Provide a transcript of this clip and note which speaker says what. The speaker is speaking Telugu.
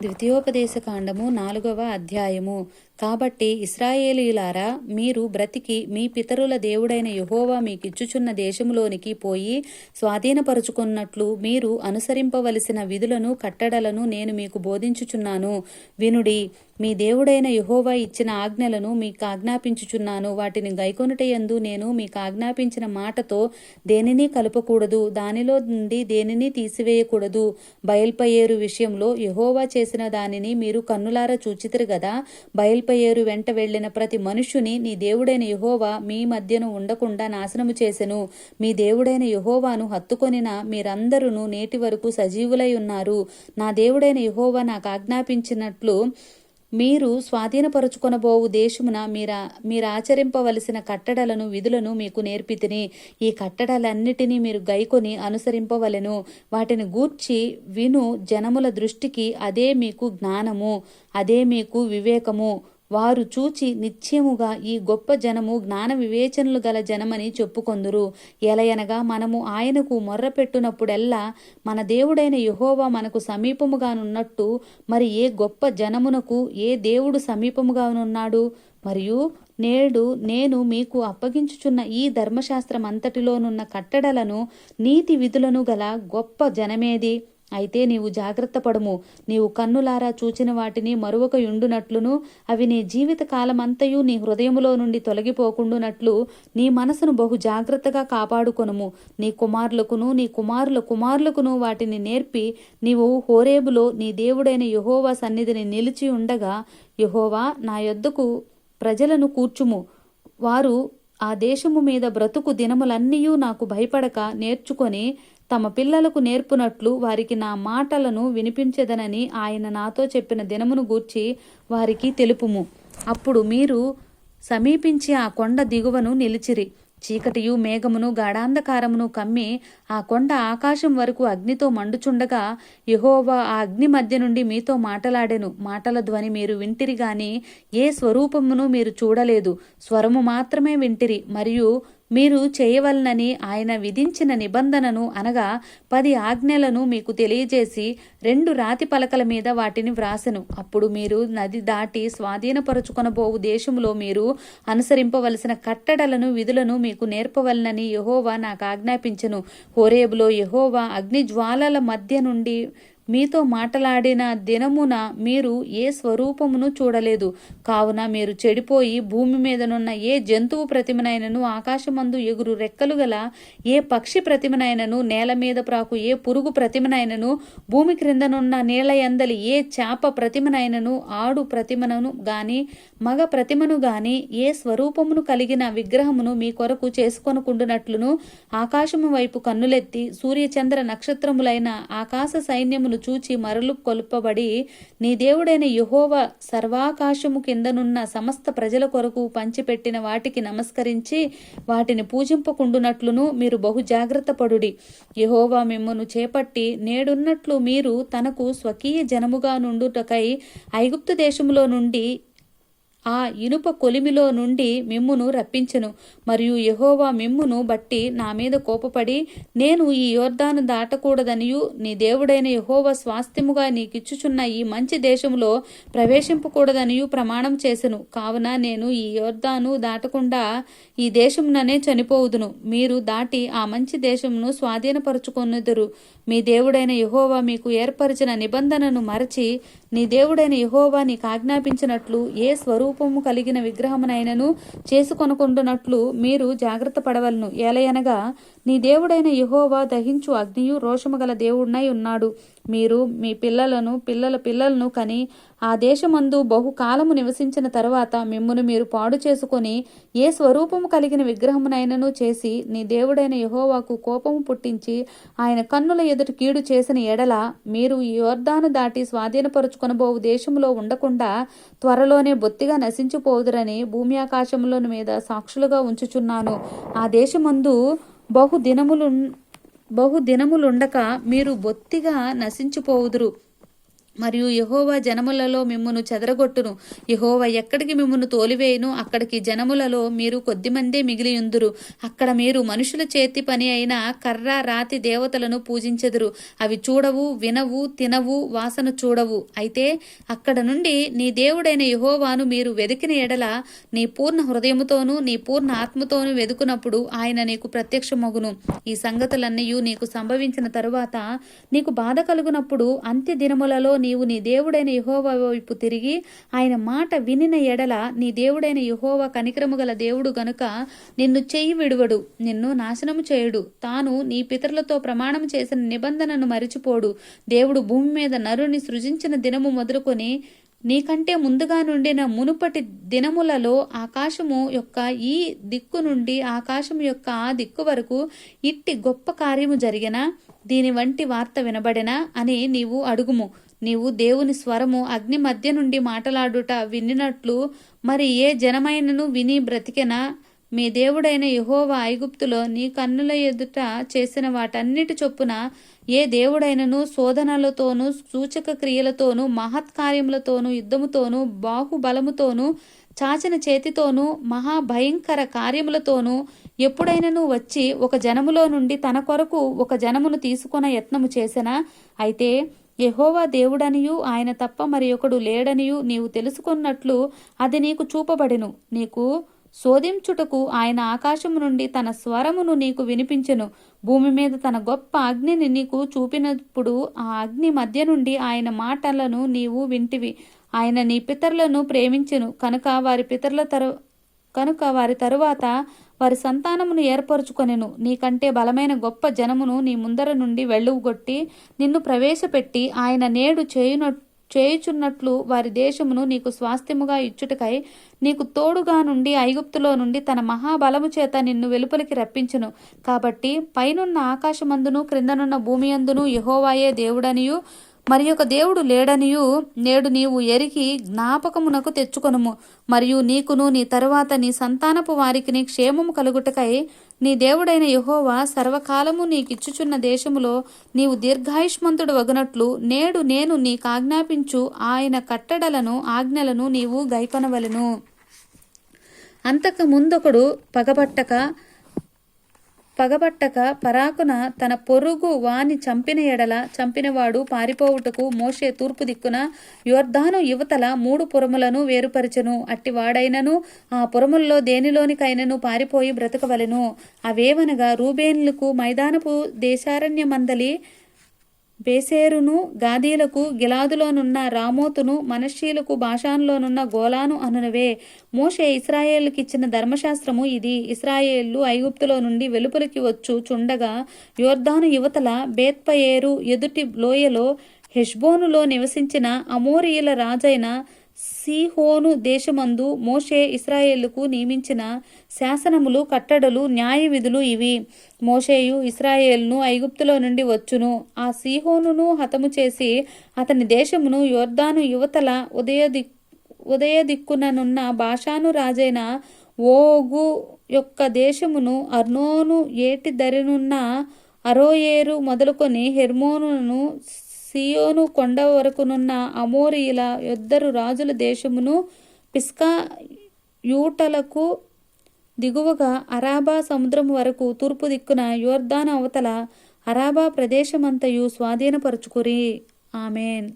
Speaker 1: ద్వితీయోపదేశ కాండము నాలుగవ అధ్యాయము కాబట్టి ఇస్రాయేలీయులారా మీరు బ్రతికి మీ పితరుల దేవుడైన యహోవా మీకిచ్చుచున్న దేశములోనికి పోయి స్వాధీనపరుచుకున్నట్లు మీరు అనుసరింపవలసిన విధులను కట్టడలను నేను మీకు బోధించుచున్నాను. వినుడి మీ దేవుడైన యహోవా ఇచ్చిన ఆజ్ఞలను మీకు ఆజ్ఞాపించుచున్నాను. వాటిని గైకొనుటయందు నేను మీకు ఆజ్ఞాపించిన మాటతో దేనిని కలపకూడదు దానిలో నుండి దేనిని తీసివేయకూడదు. బయల్పయేరు విషయంలో యహోవా చేసిన దానిని మీరు కన్నులారా చూచితిరు గదా ఏరు వెంట వెళ్ళిన ప్రతి మనుష్యుని నీ దేవుడైన యహోవా మీ మధ్యను ఉండకుండా నాశనము చేసెను. మీ దేవుడైన యహోవాను హత్తుకొనిన మీరందరూ నేటి వరకు సజీవులై ఉన్నారు. నా దేవుడైన యహోవా నాకు ఆజ్ఞాపించినట్లు మీరు స్వాధీనపరుచుకొనబోవు దేశమున మీరా మీరు ఆచరింపవలసిన కట్టడలను విధులను మీకు నేర్పితిని. ఈ కట్టడలన్నిటినీ మీరు గైకొని అనుసరింపవలెను. వాటిని గూర్చి విను జనముల దృష్టికి అదే మీకు జ్ఞానము అదే మీకు వివేకము. వారు చూచి నిత్యముగా ఈ గొప్ప జనము జ్ఞాన వివేచనలు గల జనమని చెప్పుకొందురు. ఎలయనగా మనము ఆయనకు మొర్రపెట్టునప్పుడెల్లా మన దేవుడైన యహోవా మనకు సమీపముగానున్నట్టు మరి ఏ గొప్ప జనమునకు ఏ దేవుడు సమీపముగానున్నాడు? మరియు నేడు నేను మీకు అప్పగించుచున్న ఈ ధర్మశాస్త్రం అంతటిలోనున్న కట్టడలను నీతి విధులను గల గొప్ప జనమేది? అయితే నీవు జాగ్రత్త పడుము. నీవు కన్నులారా చూచిన వాటిని మరొక యుండునట్లును. అవి నీ జీవిత కాలమంతయు నీ హృదయములో నుండి తొలగిపోకుండునట్లు నీ మనసును బహు జాగ్రత్తగా కాపాడుకొనుము. నీ కుమారులకును నీ కుమారుల కుమారులకును వాటిని నేర్పి నీవు హోరేబులో నీ దేవుడైన యహోవా సన్నిధిని నిలిచి ఉండగా యహోవా నా యొద్దకు ప్రజలను కూర్చుము. వారు ఆ దేశము మీద బ్రతుకు దినములన్నీయూ నాకు భయపడక నేర్చుకొని తమ పిల్లలకు నేర్పునట్లు వారికి నా మాటలను వినిపించదనని ఆయన నాతో చెప్పిన దినమును గూర్చి వారికి తెలుపుము. అప్పుడు మీరు సమీపించి ఆ కొండ దిగువను నిలిచిరి. చీకటియు మేఘమును గాఢాంధకారమును కమ్మి ఆ కొండ ఆకాశం వరకు అగ్నితో మండుచుండగా యహోవా ఆ అగ్ని మధ్య నుండి మీతో మాటలాడెను. మాటల ధ్వని మీరు వింటిరి గాని ఏ స్వరూపమును మీరు చూడలేదు. స్వరము మాత్రమే వింటిరి. మరియు మీరు చేయవలనని ఆయన విధించిన నిబంధనను అనగా పది ఆజ్ఞలను మీకు తెలియజేసి రెండు రాతి పలకల మీద వాటిని వ్రాసెను. అప్పుడు మీరు నది దాటి స్వాధీనపరుచుకొనబోవు దేశంలో మీరు అనుసరింపవలసిన కట్టడలను విధులను మీకు నేర్పవలనని యహోవా నాకు ఆజ్ఞాపించను. హోరేబులో యహోవా అగ్ని జ్వాలల మధ్య నుండి మీతో మాటలాడిన దినమున మీరు ఏ స్వరూపమును చూడలేదు. కావున మీరు చెడిపోయి భూమి మీదనున్న ఏ జంతువు ప్రతిమనైనను ఆకాశమందు ఎగురు రెక్కలు గల ఏ పక్షి ప్రతిమనైనను నేల మీద ప్రాకు ఏ పురుగు ప్రతిమనైనను భూమి క్రిందనున్న నీళ్ళ ఎందలి ఏ చేప ప్రతిమనైనను ఆడు ప్రతిమను గాని మగ ప్రతిమను గాని ఏ స్వరూపమును కలిగిన విగ్రహమును మీ కొరకు చేసుకొనుకుండునట్లును ఆకాశము వైపు కన్నులెత్తి సూర్యచంద్ర నక్షత్రములైన ఆకాశ సైన్యమును చూచి మరలు కొలుపబడి నీ దేవుడైన యహోవ సర్వాకాశము కిందనున్న సమస్త ప్రజల కొరకు పంచిపెట్టిన వాటికి నమస్కరించి వాటిని పూజింపకుండునట్లును మీరు బహు జాగ్రత్త పడుడి. యహోవా మిమ్మను చేపట్టి నేడున్నట్లు మీరు తనకు స్వకీయ జనముగా నుండుటకై ఐగుప్తు దేశములో నుండి ఆ ఇనుప కొలిమిలో నుండి మిమ్మును రప్పించెను మరియు యహోవా మిమ్మును బట్టి నా మీద కోపపడి నేను ఈ యోర్దాను దాటకూడదనియు నీ దేవుడైన యహోవా స్వాస్థ్యముగా నీకిచ్చుచున్న ఈ మంచి దేశంలో ప్రవేశింపకూడదనియు ప్రమాణం చేసెను. కావున నేను ఈ యోర్దాను దాటకుండా ఈ దేశముననే చనిపోవుదును. మీరు దాటి ఆ మంచి దేశమును స్వాధీనపరుచుకొనుదురు. మీ దేవుడైన యహోవా మీకు ఏర్పరిచిన నిబంధనను మరచి నీ దేవుడైన యహోవా నీకు ఆజ్ఞాపించినట్లు ఏ స్వరూపము కలిగిన విగ్రహమునైనను చేసుకొనుకుంటున్నట్లు మీరు జాగ్రత్త పడవలను. ఏలయనగా నీ దేవుడైన యహోవా దహించు అగ్నియు రోషము గల దేవుడినై ఉన్నాడు. మీరు మీ పిల్లలను పిల్లల పిల్లలను కని ఆ దేశమందు బహుకాలము నివసించిన తరువాత మిమ్మును మీరు పాడు చేసుకొని ఏ స్వరూపము కలిగిన విగ్రహమునైనను చేసి నీ దేవుడైన యహోవాకు కోపము పుట్టించి ఆయన కన్నుల ఎదుట కీడు చేసిన ఎడల మీరు ఈ యోర్దాను దాటి స్వాధీనపరుచుకొనబోవు దేశంలో ఉండకుండా త్వరలోనే బొత్తిగా నశించిపోదురని భూమి ఆకాశములోని మీద సాక్షులుగా ఉంచుచున్నాను. ఆ దేశమందు బహుదినములు బహుదినములుండక మీరు బొత్తిగా నశించిపోవుదురు మరియు యహోవా జనములలో మిమ్మును చెదరగొట్టును. యహోవా ఎక్కడికి మిమ్మును తోలివేయును? అక్కడికి జనములలో మీరు కొద్దిమందే మిగిలియుందురు. అక్కడ మీరు మనుషుల చేతి పని అయిన కర్ర రాతి దేవతలను పూజించెదురు. అవి చూడవు వినవు తినవు వాసన చూడవు. అయితే అక్కడ నుండి నీ దేవుడైన యహోవాను మీరు వెదికిన ఎడల నీ పూర్ణ హృదయముతోనూ నీ పూర్ణ ఆత్మతోనూ వెదుకునప్పుడు ఆయన నీకు ప్రత్యక్షమగును. ఈ సంగతులన్నీ నీకు సంభవించిన తరువాత నీకు బాధ కలుగునప్పుడు అంత్య దినములలో నీ నీవు నీ దేవుడైన యహోవా వైపు తిరిగి ఆయన మాట వినిన ఎడల నీ దేవుడైన యహోవా కనికరము గల దేవుడు గనుక నిన్ను చెయ్యి విడువడు నిన్ను నాశనము చేయుడు. తాను నీ పితరులతో ప్రమాణం చేసిన నిబంధనను మరిచిపోడు. దేవుడు భూమి మీద నరుని సృజించిన దినము మొదలుకొని నీకంటే ముందుగా నుండిన మునుపటి దినములలో ఆకాశము యొక్క ఈ దిక్కు నుండి ఆకాశం యొక్క ఆ దిక్కు వరకు ఇట్టి గొప్ప కార్యము జరిగిన దీని వంటి వార్త వినబడిన అని నీవు అడుగుము. నీవు దేవుని స్వరము అగ్ని మధ్య నుండి మాటలాడుట వినినట్లు మరి ఏ జనమైనను విని బ్రతికెనా? మీ దేవుడైన యహోవా ఐగుప్తులో నీ కన్నుల ఎదుట చేసిన వాటన్నిటి చొప్పున ఏ దేవుడైనను శోధనలతోనూ సూచక క్రియలతోనూ మహత్కార్యములతోనూ యుద్ధముతోనూ బాహుబలముతోనూ చాచిన చేతితోనూ మహాభయంకర కార్యములతోనూ ఎప్పుడైనను వచ్చి ఒక జనములో నుండి తన కొరకు ఒక జనమును తీసుకున్న యత్నము చేసిన? అయితే యహోవా దేవుడనియు ఆయన తప్ప మరి ఒకడు లేడనియు నీవు తెలుసుకున్నట్లు అది నీకు చూపబడెను. నీకు శోధించుటకు ఆయన ఆకాశము నుండి తన స్వరమును నీకు వినిపించెను. భూమి మీద తన గొప్ప అగ్నిని నీకు చూపినప్పుడు ఆ అగ్ని మధ్య నుండి ఆయన మాటలను నీవు వింటివి. ఆయన నీ పితరులను ప్రేమించెను. కనుక వారి పితరుల తర కనుక వారి తరువాత వారి సంతానమును ఏర్పరుచుకొనెను. నీకంటే బలమైన గొప్ప జనమును నీ ముందర నుండి వెళ్ళుగొట్టి నిన్ను ప్రవేశపెట్టి ఆయన నేడు చేయున చేయుచున్నట్లు వారి దేశమును నీకు స్వాస్థ్యముగా ఇచ్చుటకై నీకు తోడుగా నుండి ఐగుప్తులో నుండి తన మహాబలము చేత నిన్ను వెలుపలికి రప్పించును. కాబట్టి పైనున్న ఆకాశమందును క్రిందనున్న భూమి అందును యహోవాయే దేవుడనియు. మరి ఒక దేవుడు లేడనియు నేడు నీవు ఎరిగి జ్ఞాపకమునకు తెచ్చుకొనుము. మరియు నీకును నీ తరువాత నీ సంతానపు వారికి నీ క్షేమము కలుగుటకై నీ దేవుడైన యహోవా సర్వకాలము నీకిచ్చుచున్న దేశములో నీవు దీర్ఘాయుష్మంతుడు వగనట్లు నేడు నేను నీకు ఆజ్ఞాపించు ఆయన కట్టడలను ఆజ్ఞలను నీవు గైకొనవలను. అంతకు ముందొకడు పగబట్టక పగబట్టక పరాకున తన పొరుగు వాని చంపిన ఎడల చంపినవాడు పారిపోవుటకు మోషే తూర్పు దిక్కున యోర్ధాను యువతల మూడు పురములను వేరుపరచెను. అట్టి వాడైనను ఆ పురముల్లో దేనిలోనికైనను పారిపోయి బ్రతకవలెను. అవేవనగా రూబేన్లకు మైదానపు దేశారణ్య మందలి బేసేరును గాదీలకు గిలాదులోనున్న రామోతును మనషీలకు భాషాన్లోనున్న గోలాను అనునవే. మోషే ఇస్రాయేలుకిచ్చిన ధర్మశాస్త్రము ఇది. ఇస్రాయేళ్ళు ఐగుప్తులో నుండి వెలుపలికి వచ్చు చుండగా యోర్ధాను యువతల బేత్పయేరు ఎదుటి లోయలో హెష్బోనులో నివసించిన అమోరియుల రాజైన సీహోను దేశమందు మోషే ఇస్రాయేలుకు నియమించిన శాసనములు కట్టడలు న్యాయ విధులు ఇవి. మోషేయు ఇస్రాయేల్ను ఐగుప్తులో నుండి వచ్చును. ఆ సీహోనును హతము చేసి అతని దేశమును యోర్దాను యువతల ఉదయ దిక్ ఉదయ దిక్కుననున్న భాషాను రాజైన ఓగు యొక్క దేశమును అర్నోను ఏటి దరినున్న అరోయేరు మొదలుకొని హెర్మోనును సియోను కొండ వరకునున్న అమోరియుల ఇద్దరు రాజుల దేశమును పిస్కా యూటలకు దిగువగా అరాబా సముద్రం వరకు తూర్పు దిక్కున యోర్దాన్ అవతల అరాబా ప్రదేశమంతయు స్వాధీనపరుచుకురి. ఆమెన్.